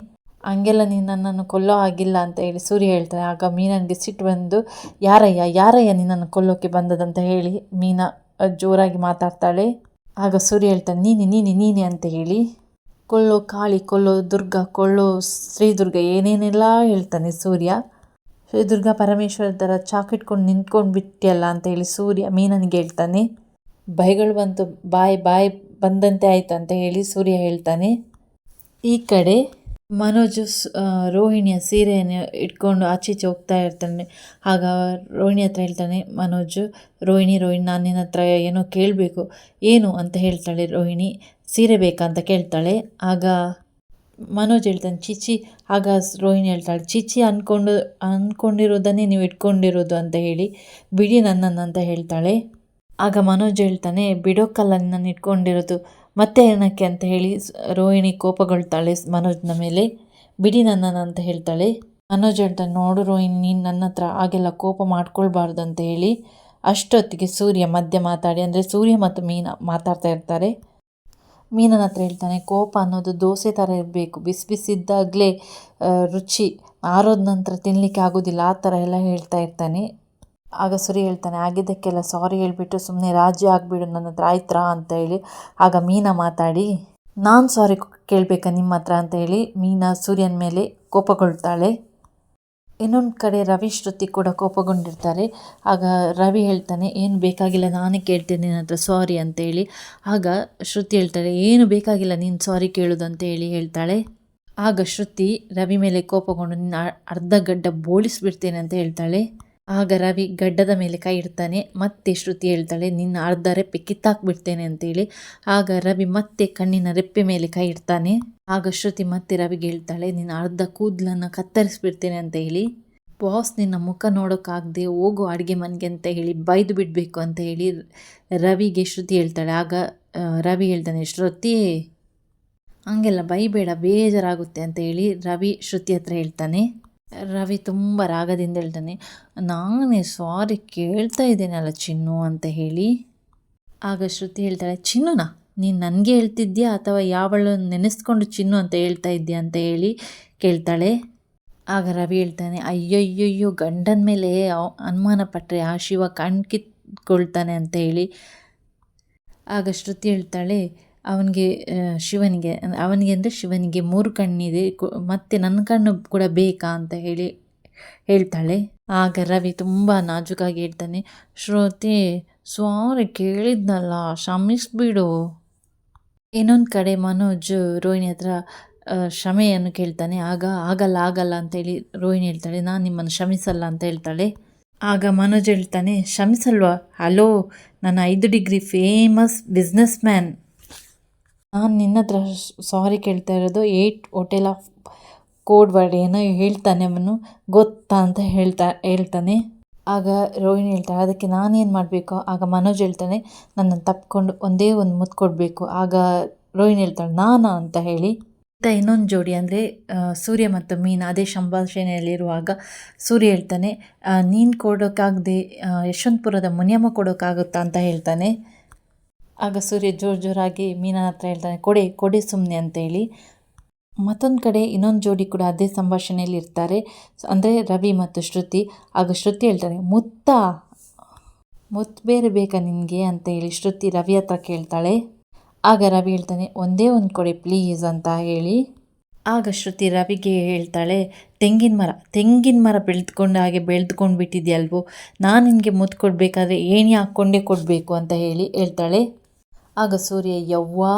ಹಂಗೆಲ್ಲ ನೀನು ನನ್ನನ್ನು ಕೊಲ್ಲೋ ಆಗಿಲ್ಲ ಅಂತ ಹೇಳಿ ಸೂರ್ಯ ಹೇಳ್ತಾನೆ. ಆಗ ಮೀನನಿಗೆ ಸಿಟ್ಟು ಬಂದು, ಯಾರಯ್ಯ ಯಾರಯ್ಯ ನಿನ್ನನ್ನು ಕೊಲ್ಲೋಕ್ಕೆ ಬಂದದಂತ ಹೇಳಿ? ಮೀನ ಜೋರಾಗಿ ಮಾತಾಡ್ತಾಳೆ. ಆಗ ಸೂರ್ಯ ಹೇಳ್ತಾನೆ, ನೀನೆ ನೀನೆ ನೀನೆ ಅಂತ ಹೇಳಿ. ಕೊಳ್ಳೋ ಕಾಳಿ, ಕೊಳ್ಳೋ ದುರ್ಗ, ಕೊಳ್ಳೋ ಶ್ರೀದುರ್ಗ ಏನೇನೆಲ್ಲ ಹೇಳ್ತಾನೆ ಸೂರ್ಯ? ಶ್ರೀದುರ್ಗ ಪರಮೇಶ್ವರ ಥರ ಚಾಕಿಟ್ಕೊಂಡು ನಿಂತ್ಕೊಂಡು ಬಿಟ್ಟಿಯಲ್ಲ ಅಂತ ಹೇಳಿ ಸೂರ್ಯ ಮೀನನಿಗೆ ಹೇಳ್ತಾನೆ. ಬೈಗಳು ಬಂತು, ಬಾಯಿ ಬಾಯಿ ಬಂದಂತೆ ಆಯಿತು ಅಂತ ಹೇಳಿ ಸೂರ್ಯ ಹೇಳ್ತಾನೆ. ಈ ಕಡೆ ಮನೋಜ್ ರೋಹಿಣಿಯ ಸೀರೆಯನ್ನು ಇಟ್ಕೊಂಡು ಆಚೆ ಹೋಗ್ತಾ ಇರ್ತಾನೆ. ಆಗ ರೋಹಿಣಿ ಹತ್ರ ಹೇಳ್ತಾನೆ, ಮನೋಜ್, ರೋಹಿಣಿ ರೋಹಿಣಿ, ನಾನು ನಿನ್ನ ಹತ್ರ ಏನೋ ಕೇಳಬೇಕು. ಏನು? ಅಂತ ಹೇಳ್ತಾಳೆ ರೋಹಿಣಿ. ಸೀರೆ ಬೇಕಾ ಅಂತ ಕೇಳ್ತಾಳೆ. ಆಗ ಮನೋಜ್ ಹೇಳ್ತಾನೆ ಚಿಚಿ ಆಗ ರೋಹಿಣಿ ಹೇಳ್ತಾಳೆ ಚಿಚಿ ಅಂದ್ಕೊಂಡು ಅಂದ್ಕೊಂಡಿರೋದನ್ನೇ ನೀವು ಇಟ್ಕೊಂಡಿರೋದು ಅಂತ ಹೇಳಿ ಬಿಡಿ ನನ್ನನ್ನು ಅಂತ ಹೇಳ್ತಾಳೆ. ಆಗ ಮನೋಜ್ ಹೇಳ್ತಾನೆ ಬಿಡೋಕ್ಕಲ್ಲ ನನ್ನ ಇಟ್ಕೊಂಡಿರೋದು. ಮತ್ತೆ ಏನಕ್ಕೆ ಅಂತ ಹೇಳಿ ರೋಹಿಣಿ ಕೋಪಗೊಳ್ತಾಳೆ ಮನೋಜ್ನ ಮೇಲೆ. ಬಿಡಿ ನನ್ನನ್ನು ಅಂತ ಹೇಳ್ತಾಳೆ. ಮನೋಜ್ ಹೇಳ್ತಾನೆ, ನೋಡು ರೋಹಿಣಿ, ನೀನು ನನ್ನ ಹತ್ರ ಹಾಗೆಲ್ಲ ಕೋಪ ಮಾಡ್ಕೊಳ್ಬಾರ್ದು ಅಂತ ಹೇಳಿ ಅಷ್ಟೊತ್ತಿಗೆ ಸೂರ್ಯ ಮಧ್ಯೆ ಮಾತಾಡಿ, ಅಂದರೆ ಸೂರ್ಯ ಮತ್ತು ಮೀನ ಮಾತಾಡ್ತಾ ಇರ್ತಾರೆ. ಮೀನನ ಹತ್ರ ಹೇಳ್ತಾನೆ, ಕೋಪ ಅನ್ನೋದು ದೋಸೆ ಥರ ಇರಬೇಕು. ಬಿಸಿ ಬಿಸಿದ್ದಾಗಲೇ ರುಚಿ ಆರೋದ ನಂತರ ತಿನ್ನಲಿಕ್ಕೆ ಆಗೋದಿಲ್ಲ. ಆ ಥರ ಎಲ್ಲ ಹೇಳ್ತಾ ಇರ್ತಾನೆ. ಆಗ ಸುರಿ ಹೇಳ್ತಾನೆ, ಆಗಿದ್ದಕ್ಕೆಲ್ಲ ಸಾರಿ ಹೇಳಿಬಿಟ್ಟು ಸುಮ್ಮನೆ ರಾಜಿ ಆಗಿಬಿಡು, ನನ್ನ ಹತ್ರ ಆಯ್ತಾ ಅಂತ ಹೇಳಿ. ಆಗ ಮೀನ ಮಾತಾಡಿ, ನಾನು ಸಾರಿ ಕೇಳಬೇಕಾ ನಿಮ್ಮ ಹತ್ರ? ಅಂತ ಹೇಳಿ ಮೀನಾ ಸೂರ್ಯನ ಮೇಲೆ ಕೋಪಗೊಳ್ತಾಳೆ. ಇನ್ನೊಂದು ಕಡೆ ರವಿ ಶ್ರುತಿ ಕೂಡ ಕೋಪಗೊಂಡಿರ್ತಾರೆ. ಆಗ ರವಿ ಹೇಳ್ತಾನೆ, ಏನು ಬೇಕಾಗಿಲ್ಲ, ನಾನೇ ಕೇಳ್ತೇನೆ ನಿನ್ನ ಹತ್ರ ಸಾರಿ ಅಂತ ಹೇಳಿ. ಆಗ ಶ್ರುತಿ ಹೇಳ್ತಾರೆ, ಏನು ಬೇಕಾಗಿಲ್ಲ, ನೀನು ಸಾರಿ ಕೇಳೋದು ಅಂತ ಹೇಳಿ, ಹೇಳ್ತಾಳೆ. ಆಗ ಶ್ರುತಿ ರವಿ ಮೇಲೆ ಕೋಪಗೊಂಡು, ನಿನ್ನ ಅರ್ಧ ಗಡ್ಡ ಬೋಳಿಸ್ಬಿಡ್ತೇನೆ, ಅಂತ ಹೇಳ್ತಾಳೆ. ಆಗ ರವಿ ಗಡ್ಡದ ಮೇಲೆ ಕೈ ಇಡ್ತಾನೆ, ಮತ್ತೆ ಶ್ರುತಿ ಹೇಳ್ತಾಳೆ, ನಿನ್ನ ಅರ್ಧ ರೆಪ್ಪೆ ಕಿತ್ತಾಕ್ಬಿಡ್ತೇನೆ ಅಂತೇಳಿ. ಆಗ ರವಿ ಮತ್ತೆ ಕಣ್ಣಿನ ರೆಪ್ಪೆ ಮೇಲೆ ಕೈ ಇಡ್ತಾನೆ. ಆಗ ಶ್ರುತಿ ಮತ್ತೆ ರವಿಗೆ ಹೇಳ್ತಾಳೆ, ನಿನ್ನ ಅರ್ಧ ಕೂದಲನ್ನು ಕತ್ತರಿಸ್ಬಿಡ್ತೇನೆ ಅಂತ ಹೇಳಿ. ಬಾಸ್, ನಿನ್ನ ಮುಖ ನೋಡೋಕ್ಕಾಗದೆ ಹೋಗು ಅಡುಗೆ ಮನೆಗೆ ಅಂತ ಹೇಳಿ, ಬೈದು ಬಿಡಬೇಕು ಅಂತ ಹೇಳಿ ರವಿಗೆ ಶ್ರುತಿ ಹೇಳ್ತಾಳೆ. ಆಗ ರವಿ ಹೇಳ್ತಾನೆ, ಶ್ರುತಿ, ಹಂಗೆಲ್ಲ ಬೈಬೇಡ, ಬೇಜಾರಾಗುತ್ತೆ ಅಂತ ಹೇಳಿ ರವಿ ಶ್ರುತಿ ಹತ್ರ ಹೇಳ್ತಾನೆ. ರವಿ ತುಂಬ ರಾಗದಿಂದ ಹೇಳ್ತಾನೆ. ನಾನೇ ಸಾರಿ ಕೇಳ್ತಾ ಇದ್ದೇನಲ್ಲ ಚಿನ್ನು ಅಂತ ಹೇಳಿ. ಆಗ ಶ್ರುತಿ ಹೇಳ್ತಾಳೆ, ಚಿನ್ನುನ, ನೀನು ನನಗೆ ಹೇಳ್ತಿದ್ಯಾ ಅಥವಾ ಯಾವಳು ನೆನೆಸ್ಕೊಂಡು ಚಿನ್ನು ಅಂತ ಹೇಳ್ತಾ ಇದ್ದೀಯ ಅಂತ ಹೇಳಿ ಕೇಳ್ತಾಳೆ. ಆಗ ರವಿ ಹೇಳ್ತಾನೆ, ಅಯ್ಯಯ್ಯಯ್ಯೋ, ಗಂಡನ ಮೇಲೆ ಅನುಮಾನ ಪಟ್ಟರೆ ಆ ಶಿವ ಕಣ್ಕಿತ್ಕೊಳ್ತಾನೆ ಅಂತ ಹೇಳಿ. ಆಗ ಶ್ರುತಿ ಹೇಳ್ತಾಳೆ ಅವನಿಗೆ ಶಿವನಿಗೆ ಅವನಿಗೆ ಅಂದರೆ ಶಿವನಿಗೆ ಮೂರು ಕಣ್ಣಿದೆ ಮತ್ತು ನನ್ನ ಕಣ್ಣು ಕೂಡ ಬೇಕಾ ಅಂತ ಹೇಳಿ, ಹೇಳ್ತಾಳೆ. ಆಗ ರವಿ ತುಂಬ ನಾಜುಕಾಗಿ ಹೇಳ್ತಾನೆ, ಶ್ರುತಿ ಸ್ವಾರಿ ಕೇಳಿದ್ನಲ್ಲ ಕ್ಷಮಿಸ್ಬಿಡು ಇನ್ನೊಂದು ಕಡೆ ಮನೋಜ್ ರೋಹಿಣಿ ಹತ್ರ ಕ್ಷಮೆಯನ್ನು ಕೇಳ್ತಾನೆ. ಆಗ, ಆಗಲ್ಲ ಆಗಲ್ಲ ಅಂತೇಳಿ ರೋಹಿಣಿ ಹೇಳ್ತಾಳೆ, ನಾನು ನಿಮ್ಮನ್ನು ಕ್ಷಮಿಸಲ್ಲ ಅಂತ ಹೇಳ್ತಾಳೆ. ಆಗ ಮನೋಜ್ ಹೇಳ್ತಾನೆ, ಕ್ಷಮಿಸಲ್ವಾ? ಹಲೋ, ನನ್ನ ಐದು ಡಿಗ್ರಿ ಫೇಮಸ್ ಬಿಸ್ನೆಸ್ ಮ್ಯಾನ್ ನಾನು ನಿನ್ನ ಹತ್ರ ಸಾರಿ ಕೇಳ್ತಾ ಇರೋದು. Eight hotel of code word ಏನೋ ಹೇಳ್ತಾನೆ ಅವನು. ಗೊತ್ತಾ ಅಂತ ಹೇಳ್ತಾ, ಹೇಳ್ತಾನೆ. ಆಗ ರೋಹಿಣಿ ಹೇಳ್ತಾಳೆ, ಅದಕ್ಕೆ ನಾನೇನು ಮಾಡಬೇಕು? ಆಗ ಮನೋಜ್ ಹೇಳ್ತಾನೆ ನನ್ನನ್ನು ತಪ್ಪಿಕೊಂಡು ಒಂದೇ ಒಂದು ಮುತ್ತು ಕೊಡಬೇಕು. ಆಗ ರೋಹಿಣಿ ಹೇಳ್ತಾಳೆ, ನಾನಾ? ಅಂತ ಹೇಳಿ. ಮತ್ತು ಇನ್ನೊಂದು ಜೋಡಿ ಅಂದರೆ ಸೂರ್ಯ ಮತ್ತು ಮೀನು, ಅದೇ ಸಂಭಾಷಣೆಯಲ್ಲಿರುವಾಗ ಸೂರ್ಯ ಹೇಳ್ತಾನೆ ನೀನು ಕೊಡೋಕ್ಕಾಗದೆ ಯಶವಂತಪುರದ ಮುನಿಯಮ್ಮ ಕೊಡೋಕ್ಕಾಗುತ್ತಾ ಅಂತ ಹೇಳ್ತಾನೆ. ಆಗ ಸೂರ್ಯ ಜೋರು ಜೋರಾಗಿ, ಮೀನನ ಹತ್ರ ಹೇಳ್ತಾನೆ, ಕೊಡೆ ಕೊಡೆ ಸುಮ್ಮನೆ ಅಂತೇಳಿ. ಮತ್ತೊಂದು ಕಡೆ ಇನ್ನೊಂದು ಜೋಡಿ ಕೂಡ ಅದೇ ಸಂಭಾಷಣೆಯಲ್ಲಿ ಇರ್ತಾರೆ. ಅಂದರೆ ರವಿ ಮತ್ತು ಶ್ರುತಿ. ಆಗ ಶ್ರುತಿ ಹೇಳ್ತಾರೆ ಮುತ್ತ ಮುತ್ ಬೇರೆ ಬೇಕಾ ನಿನಗೆ? ಅಂತ ಹೇಳಿ ಶ್ರುತಿ ರವಿ ಹತ್ರ ಕೇಳ್ತಾಳೆ. ಆಗ ರವಿ ಹೇಳ್ತಾನೆ, ಒಂದೇ ಒಂದು ಕೊಡೆ ಪ್ಲೀಸ್ ಅಂತ ಹೇಳಿ. ಆಗ ಶ್ರುತಿ ರವಿಗೆ ಹೇಳ್ತಾಳೆ, ತೆಂಗಿನ ಮರ ತೆಂಗಿನ ಮರ ಬೆಳೆದುಕೊಂಡು ಹಾಗೆ ಬೆಳೆದುಕೊಂಡು ಬಿಟ್ಟಿದ್ಯಲ್ವೋ ನಾನು ನಿನಗೆ ಮುತ್ತು ಕೊಡಬೇಕಾದ್ರೆ ಏಣಿ ಹಾಕ್ಕೊಂಡೇ ಕೊಡಬೇಕು ಅಂತ ಹೇಳಿ ಹೇಳ್ತಾಳೆ. ಆಗ ಸೂರ್ಯ, ಯವ್ವಾ,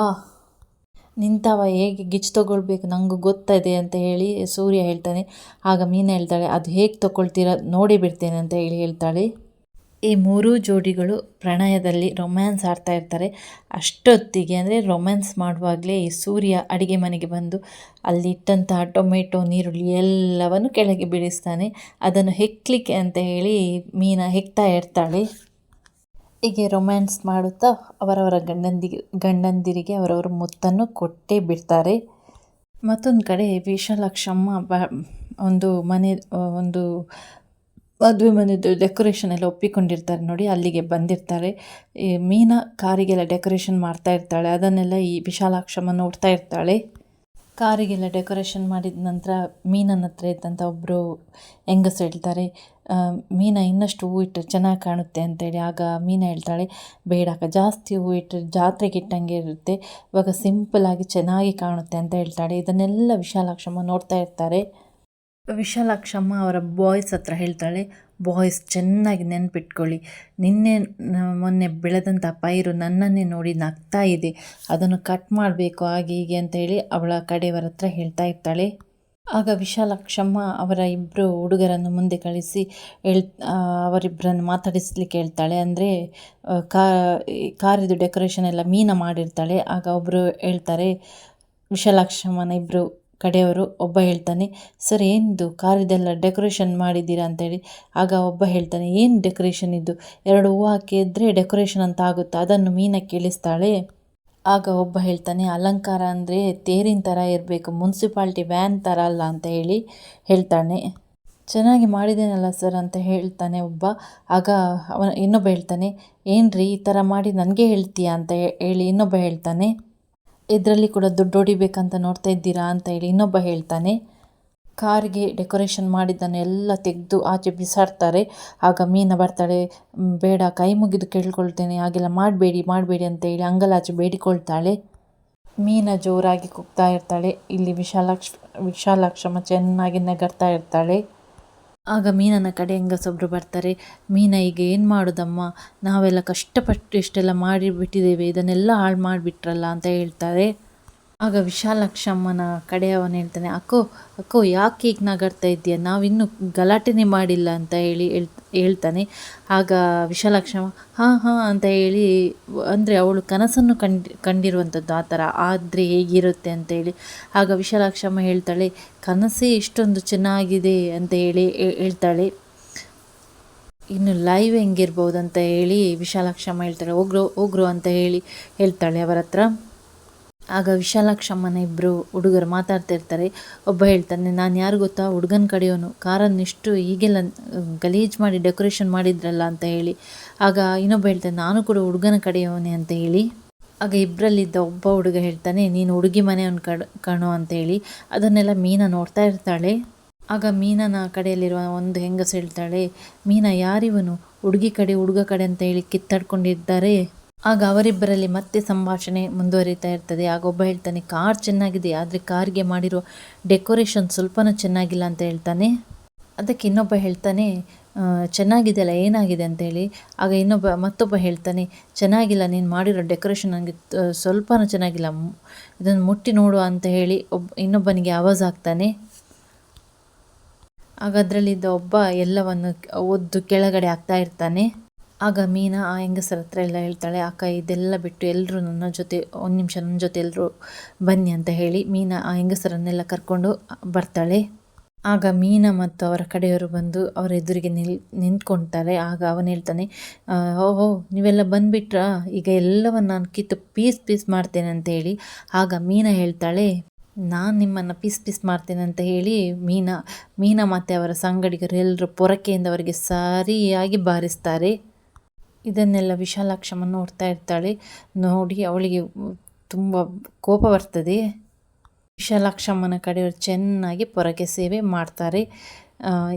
ನಿಂತವ ಹೇಗೆ ಗಿಚ್ಚು ತೊಗೊಳ್ಬೇಕು? ನನಗೂ ಗೊತ್ತಿದೆ ಅಂತ ಹೇಳಿ ಸೂರ್ಯ ಹೇಳ್ತಾನೆ. ಆಗ ಮೀನಾ ಹೇಳ್ತಾಳೆ, ಅದು ಹೇಗೆ ತೊಗೊಳ್ತೀರ? ನೋಡಿ ಬಿಡ್ತೇನೆ ಅಂತ ಹೇಳಿ ಹೇಳ್ತಾಳೆ. ಈ ಮೂರೂ ಜೋಡಿಗಳು ಪ್ರಣಯದಲ್ಲಿ ರೊಮ್ಯಾನ್ಸ್ ಆಡ್ತಾ ಇರ್ತಾರೆ. ಅಷ್ಟೊತ್ತಿಗೆ ಅಂದರೆ ರೊಮ್ಯಾನ್ಸ್ ಮಾಡುವಾಗಲೇ ಈ ಸೂರ್ಯ ಅಡಿಗೆ ಮನೆಗೆ ಬಂದು ಅಲ್ಲಿ ಇಟ್ಟಂತಹ ಟೊಮೆಟೊ, ನೀರುಳ್ಳಿ ಎಲ್ಲವನ್ನು ಕೆಳಗೆ ಬಿಡಿಸ್ತಾನೆ ಅದನ್ನು ಹೆಕ್ಕಲಿಕ್ಕೆ ಅಂತ ಹೇಳಿ ಮೀನ ಹೆಕ್ತಾ ಇರ್ತಾಳೆ. ಹೀಗೆ ರೊಮ್ಯಾನ್ಸ್ ಮಾಡುತ್ತಾ ಅವರವರ ಗಂಡಂದಿ, ಗಂಡಂದಿರಿಗೆ ಅವರವರ ಮುತ್ತನ್ನು ಕೊಟ್ಟೇ ಬಿಡ್ತಾರೆ. ಮತ್ತೊಂದು ಕಡೆ ವಿಶಾಲಾಕ್ಷಮ್ಮ ಬ, ಒಂದು ಮನೆ, ಒಂದು ಮದುವೆ ಮನೆದು ಡೆಕೋರೇಷನ್ ಎಲ್ಲ ಒಪ್ಪಿಕೊಂಡಿರ್ತಾರೆ ನೋಡಿ, ಅಲ್ಲಿಗೆ ಬಂದಿರ್ತಾರೆ. ಈ ಮೀನಾ ಕಾರಿಗೆಲ್ಲ ಡೆಕೋರೇಷನ್ ಮಾಡ್ತಾ ಇರ್ತಾಳೆ, ಅದನ್ನೆಲ್ಲ ಈ ವಿಶಾಲಾಕ್ಷಮ್ಮ ನೋಡ್ತಾ ಇರ್ತಾಳೆ. ಕಾರಿಗೆಲ್ಲ ಡೆಕೋರೇಷನ್ ಮಾಡಿದ ನಂತರ ಮೀನನ ಹತ್ರ ಇದ್ದಂಥ ಒಬ್ಬರು ಹೆಂಗಸು ಹೇಳ್ತಾರೆ ಮೀನ ಇನ್ನಷ್ಟು ಹೂ ಇಟ್ಟರೆ ಚೆನ್ನಾಗಿ ಕಾಣುತ್ತೆ ಅಂತೇಳಿ. ಆಗ ಮೀನ ಹೇಳ್ತಾಳೆ ಬೇಡಕ್ಕ ಜಾಸ್ತಿ ಹೂ ಇಟ್ಟರೆ ಜಾತ್ರೆಗೆ ಇಟ್ಟಂಗೆ ಇರುತ್ತೆ, ಇವಾಗ ಸಿಂಪಲ್ಲಾಗಿ ಚೆನ್ನಾಗಿ ಕಾಣುತ್ತೆ ಅಂತ ಹೇಳ್ತಾಳೆ. ಇದನ್ನೆಲ್ಲ ವಿಶಾಲಾಕ್ಷಮ್ಮ ನೋಡ್ತಾ ಇರ್ತಾರೆ. ವಿಶಾಲಾಕ್ಷಮ್ಮ ಅವರ ಬಾಯ್ಸ್ ಹತ್ರ ಹೇಳ್ತಾಳೆ ಬಾಯ್ಸ್ ಚೆನ್ನಾಗಿ ನೆನಪಿಟ್ಕೊಳ್ಳಿ. ನಿನ್ನೆ ಮೊನ್ನೆ ಬೆಳೆದಂಥ ಪೈರು ನನ್ನನ್ನೇ ನೋಡಿ ನಗ್ತಾ ಇದೆ. ಅದನ್ನು ಕಟ್ ಮಾಡಬೇಕು ಹಾಗೆ ಹೀಗೆ ಅಂತ ಹೇಳಿ ಅವಳ ಕಡೆಯವರ ಹತ್ರ ಹೇಳ್ತಾ ಇರ್ತಾಳೆ. ಆಗ ವಿಶಾಲಾಕ್ಷಮ್ಮ ಅವರ ಇಬ್ಬರು ಹುಡುಗರನ್ನು ಮುಂದೆ ಕಳಿಸಿ ಹೇಳ್ ಅವರಿಬ್ಬರನ್ನು ಮಾತಾಡಿಸ್ಲಿಕ್ಕೆ ಹೇಳ್ತಾಳೆ. ಅಂದರೆ ಕಾ ಕಾರಿದು ಡೆಕೋರೇಷನ್ ಎಲ್ಲ ಮೀನ ಮಾಡಿರ್ತಾಳೆ. ಆಗ ಒಬ್ಬರು ಹೇಳ್ತಾರೆ, ವಿಶಾಲಾಕ್ಷಮ್ಮನ ಇಬ್ಬರು ಕಡೆಯವರು ಒಬ್ಬ ಹೇಳ್ತಾನೆ, ಸರ್, ಏನಿದು? ಕಾರಿದೆಲ್ಲ ಡೆಕೋರೇಷನ್ ಮಾಡಿದ್ದೀರಾ? ಅಂತೇಳಿ. ಆಗ ಒಬ್ಬ ಹೇಳ್ತಾನೆ, ಏನು ಡೆಕೋರೇಷನ್ ಇದು? ಎರಡು ಹೂವು ಹಾಕಿದ್ರೆ ಡೆಕೋರೇಷನ್ ಅಂತ ಆಗುತ್ತಾ? ಅದನ್ನು ಮೀನ ಕೇಳಿಸ್ತಾಳೆ. ಆಗ ಒಬ್ಬ ಹೇಳ್ತಾನೆ, ಅಲಂಕಾರ ಅಂದರೆ ತೇರಿನ ಥರ ಇರಬೇಕು, ಮುನ್ಸಿಪಾಲ್ಟಿ ವ್ಯಾನ್ ಥರ ಅಲ್ಲ ಅಂತ ಹೇಳಿ ಹೇಳ್ತಾನೆ. ಚೆನ್ನಾಗಿ ಮಾಡಿದ್ದೇನಲ್ಲ ಸರ್ ಅಂತ ಹೇಳ್ತಾನೆ ಒಬ್ಬ. ಆಗ ಅವನ ಇನ್ನೊಬ್ಬ ಹೇಳ್ತಾನೆ, ಏನ್ರಿ ಈ ಥರ ಮಾಡಿ ನನಗೆ ಹೇಳ್ತೀಯಾ? ಅಂತ ಹೇಳಿ ಇನ್ನೊಬ್ಬ ಹೇಳ್ತಾನೆ ಇದರಲ್ಲಿ ಕೂಡ ದುಡ್ಡು ಹೊಡಿಬೇಕಂತ ನೋಡ್ತಾ ಇದ್ದೀರಾ ಅಂತ ಹೇಳಿ ಇನ್ನೊಬ್ಬ ಹೇಳ್ತಾನೆ. ಕಾರಿಗೆ ಡೆಕೋರೇಷನ್ ಮಾಡಿದ್ದನ್ನು ಎಲ್ಲ ತೆಗೆದು ಆಚೆ ಬಿಸಾಡ್ತಾರೆ. ಆಗ ಮೀನ ಬರ್ತಾಳೆ ಬೇಡ, ಕೈ ಮುಗಿದು ಕೇಳ್ಕೊಳ್ತೇನೆ, ಹಾಗೆಲ್ಲ ಮಾಡಬೇಡಿ ಮಾಡಬೇಡಿ ಅಂತ ಹೇಳಿ ಅಂಗಲಾಚೆ ಬೇಡಿಕೊಳ್ತಾಳೆ. ಮೀನ ಜೋರಾಗಿ ಕುಗ್ತಾ ಇರ್ತಾಳೆ. ಇಲ್ಲಿ ವಿಶಾಲಾಕ್ಷ, ವಿಶಾಲಾಕ್ಷಮ್ಮ ಚೆನ್ನಾಗಿ ನಗರ್ತಾ ಇರ್ತಾಳೆ. ಆಗ ಮೀನನ ಕಡೆ ಹೆಂಗಸೊಬ್ರು ಬರ್ತಾರೆ, ಮೀನ ಈಗ ಏನು ಮಾಡೋದಮ್ಮ? ನಾವೆಲ್ಲ ಕಷ್ಟಪಟ್ಟು ಇಷ್ಟೆಲ್ಲ ಮಾಡಿಬಿಟ್ಟಿದ್ದೇವೆ, ಇದನ್ನೆಲ್ಲ ಹಾಳು ಮಾಡಿಬಿಟ್ರಲ್ಲ? ಅಂತ ಹೇಳ್ತಾರೆ. ಆಗ ವಿಶಾಲಾಕ್ಷಮ್ಮನ ಕಡೆಯವನು ಹೇಳ್ತಾನೆ, ಅಕ್ಕೋ ಅಕ್ಕೋ, ಯಾಕೆ ಈಗ ನಗರ್ತಾ ಇದ್ದೀಯ? ನಾವಿನ್ನೂ ಗಲಾಟೆನೇ ಮಾಡಿಲ್ಲ ಅಂತ ಹೇಳಿ ಹೇಳ್ತಾನೆ. ಆಗ ವಿಶಾಲಾಕ್ಷಮ್ಮ ಹಾಂ ಹಾಂ ಅಂತ ಹೇಳಿ, ಅಂದರೆ ಅವಳು ಕನಸನ್ನು ಕಂಡು, ಕಂಡಿರುವಂಥದ್ದು ಆ ಥರ, ಆದರೆ ಹೇಗಿರುತ್ತೆ ಅಂತ ಹೇಳಿ. ಆಗ ವಿಶಾಲಾಕ್ಷಮ್ಮ ಹೇಳ್ತಾಳೆ, ಕನಸೇ ಇಷ್ಟೊಂದು ಚೆನ್ನಾಗಿದೆ ಅಂತ ಹೇಳಿ ಹೇಳ್ತಾಳೆ. ಇನ್ನು ಲೈವ್ ಹೆಂಗಿರ್ಬೋದು ಅಂತ ಹೇಳಿ ವಿಶಾಲಾಕ್ಷಮ್ಮ ಹೇಳ್ತಾಳೆ, ಹೋಗ್ರು ಹೋಗ್ರು ಅಂತ ಹೇಳಿ ಹೇಳ್ತಾಳೆ ಅವರ ಹತ್ರ ಆಗ ವಿಶಾಲಾಕ್ಷಮ್ಮನ ಇಬ್ಬರು ಹುಡುಗರು ಮಾತಾಡ್ತಾ ಇರ್ತಾರೆ. ಒಬ್ಬ ಹೇಳ್ತಾನೆ, ನಾನು ಯಾರು ಗೊತ್ತಾ? ಹುಡುಗನ ಕಡೆಯವನು. ಕಾರನ್ನು ಇಷ್ಟು ಹೀಗೆಲ್ಲ ಗಲೀಜು ಮಾಡಿ ಡೆಕೋರೇಷನ್ ಮಾಡಿದ್ರಲ್ಲ ಅಂತ ಹೇಳಿ. ಆಗ ಇನ್ನೊಬ್ಬ ಹೇಳ್ತಾನೆ, ನಾನು ಕೂಡ ಹುಡುಗನ ಕಡೆಯವನೇ ಅಂತ ಹೇಳಿ. ಆಗ ಇಬ್ಬರಲ್ಲಿದ್ದ ಒಬ್ಬ ಹುಡುಗ ಹೇಳ್ತಾನೆ, ನೀನು ಹುಡುಗಿ ಮನೆಯವನು ಕಡ್, ಕಾಣು ಅಂತ ಹೇಳಿ. ಅದನ್ನೆಲ್ಲ ಮೀನಾ ನೋಡ್ತಾ ಇರ್ತಾಳೆ. ಆಗ ಮೀನನ ಕಡೆಯಲ್ಲಿರುವ ಒಂದು ಹೆಂಗಸು ಹೇಳ್ತಾಳೆ, ಮೀನಾ ಯಾರಿವನು? ಹುಡುಗಿ ಕಡೆ, ಹುಡುಗ ಕಡೆ ಅಂತ ಹೇಳಿ ಕಿತ್ತಾಡ್ಕೊಂಡಿದ್ದಾರೆ. ಆಗ ಅವರಿಬ್ಬರಲ್ಲಿ ಮತ್ತೆ ಸಂಭಾಷಣೆ ಮುಂದುವರಿತಾ ಇರ್ತದೆ. ಆಗ ಒಬ್ಬ ಹೇಳ್ತಾನೆ, ಕಾರ್ ಚೆನ್ನಾಗಿದೆ, ಆದರೆ ಕಾರ್ಗೆ ಮಾಡಿರೋ ಡೆಕೋರೇಷನ್ ಸ್ವಲ್ಪನೂ ಚೆನ್ನಾಗಿಲ್ಲ ಅಂತ ಹೇಳ್ತಾನೆ. ಅದಕ್ಕೆ ಇನ್ನೊಬ್ಬ ಹೇಳ್ತಾನೆ ಚೆನ್ನಾಗಿದೆ ಚೆನ್ನಾಗಿದೆಯಲ್ಲ, ಏನಾಗಿದೆ? ಅಂತೇಳಿ ಆಗ ಇನ್ನೊಬ್ಬ, ಮತ್ತೊಬ್ಬ ಹೇಳ್ತಾನೆ, ಚೆನ್ನಾಗಿಲ್ಲ, ನೀನು ಮಾಡಿರೋ ಡೆಕೋರೇಷನ್ ನನಗೆ ಸ್ವಲ್ಪನೂ ಚೆನ್ನಾಗಿಲ್ಲ. ಇದನ್ನು ಮುಟ್ಟಿ ನೋಡುವ ಅಂತ ಹೇಳಿ ಒಬ್ಬ ಇನ್ನೊಬ್ಬನಿಗೆ ಆವಾಜ್ ಆಗ್ತಾನೆ ಆಗ ಅದರಲ್ಲಿದ್ದ ಒಬ್ಬ ಎಲ್ಲವನ್ನು ಒದ್ದು ಕೆಳಗಡೆ ಆಗ್ತಾ ಇರ್ತಾನೆ. ಆಗ ಮೀನಾ ಆ ಹೆಂಗಸರ ಹತ್ರ ಎಲ್ಲ ಹೇಳ್ತಾಳೆ, ಅಕ್ಕ, ಇದೆಲ್ಲ ಬಿಟ್ಟು ಎಲ್ಲರೂ ನನ್ನ ಜೊತೆ, ಒಂದು ನಿಮಿಷ ನನ್ನ ಜೊತೆ ಎಲ್ಲರೂ ಬನ್ನಿ ಅಂತ ಹೇಳಿ ಮೀನಾ ಆ ಹೆಂಗಸರನ್ನೆಲ್ಲ ಕರ್ಕೊಂಡು ಬರ್ತಾಳೆ. ಆಗ ಮೀನಾ ಮತ್ತು ಅವರ ಕಡೆಯವರು ಬಂದು ಅವರ ಎದುರಿಗೆ ನಿಲ್ ನಿಂತ್ಕೊಳ್ತಾರೆ ಆಗ ಅವನು ಹೇಳ್ತಾನೆ ಓಹೋ ನೀವೆಲ್ಲ ಬಂದುಬಿಟ್ರಾ? ಈಗ ಎಲ್ಲವನ್ನು ನಾನು ಕಿತ್ತು ಪೀಸ್ ಪೀಸ್ ಮಾಡ್ತೇನೆ ಅಂತ ಹೇಳಿ. ಆಗ ಮೀನಾ ಹೇಳ್ತಾಳೆ, ನಾನು ನಿಮ್ಮನ್ನು ಪೀಸ್ ಪೀಸ್ ಮಾಡ್ತೇನೆ ಅಂತ ಹೇಳಿ ಮೀನಾ ಮೀನಾ ಮತ್ತು ಅವರ ಸಂಗಡಿಗರು ಎಲ್ಲರೂ ಪೊರಕೆಯಿಂದ ಅವರಿಗೆ ಸರಿಯಾಗಿ ಬಾರಿಸ್ತಾರೆ. ಇದನ್ನೆಲ್ಲ ವಿಶಾಲಾಕ್ಷಮ್ಮ ನೋಡ್ತಾ ಇರ್ತಾಳೆ. ನೋಡಿ, ಅವಳಿಗೆ ತುಂಬ ಕೋಪ ಬರ್ತದೆ. ವಿಶಾಲಾಕ್ಷಮ್ಮನ ಕಡೆಯವರು ಚೆನ್ನಾಗಿ ಪೊರಕೆ ಸೇವೆ ಮಾಡ್ತಾರೆ.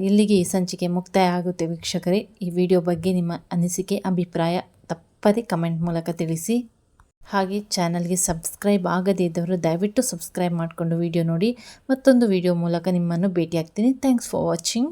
ಇಲ್ಲಿಗೆ ಈ ಸಂಚಿಕೆ ಮುಕ್ತಾಯ ಆಗುತ್ತೆ ವೀಕ್ಷಕರೇ. ಈ ವಿಡಿಯೋ ಬಗ್ಗೆ ನಿಮ್ಮ ಅನಿಸಿಕೆ, ಅಭಿಪ್ರಾಯ ತಪ್ಪದೇ ಕಮೆಂಟ್ ಮೂಲಕ ತಿಳಿಸಿ. ಹಾಗೆ ಚಾನಲ್ಗೆ ಸಬ್ಸ್ಕ್ರೈಬ್ ಆಗದೇ ಇದ್ದವರು ದಯವಿಟ್ಟು ಸಬ್ಸ್ಕ್ರೈಬ್ ಮಾಡಿಕೊಂಡು ವಿಡಿಯೋ ನೋಡಿ. ಮತ್ತೊಂದು ವಿಡಿಯೋ ಮೂಲಕ ನಿಮ್ಮನ್ನು ಭೇಟಿಯಾಗ್ತೀನಿ. Thanks for watching.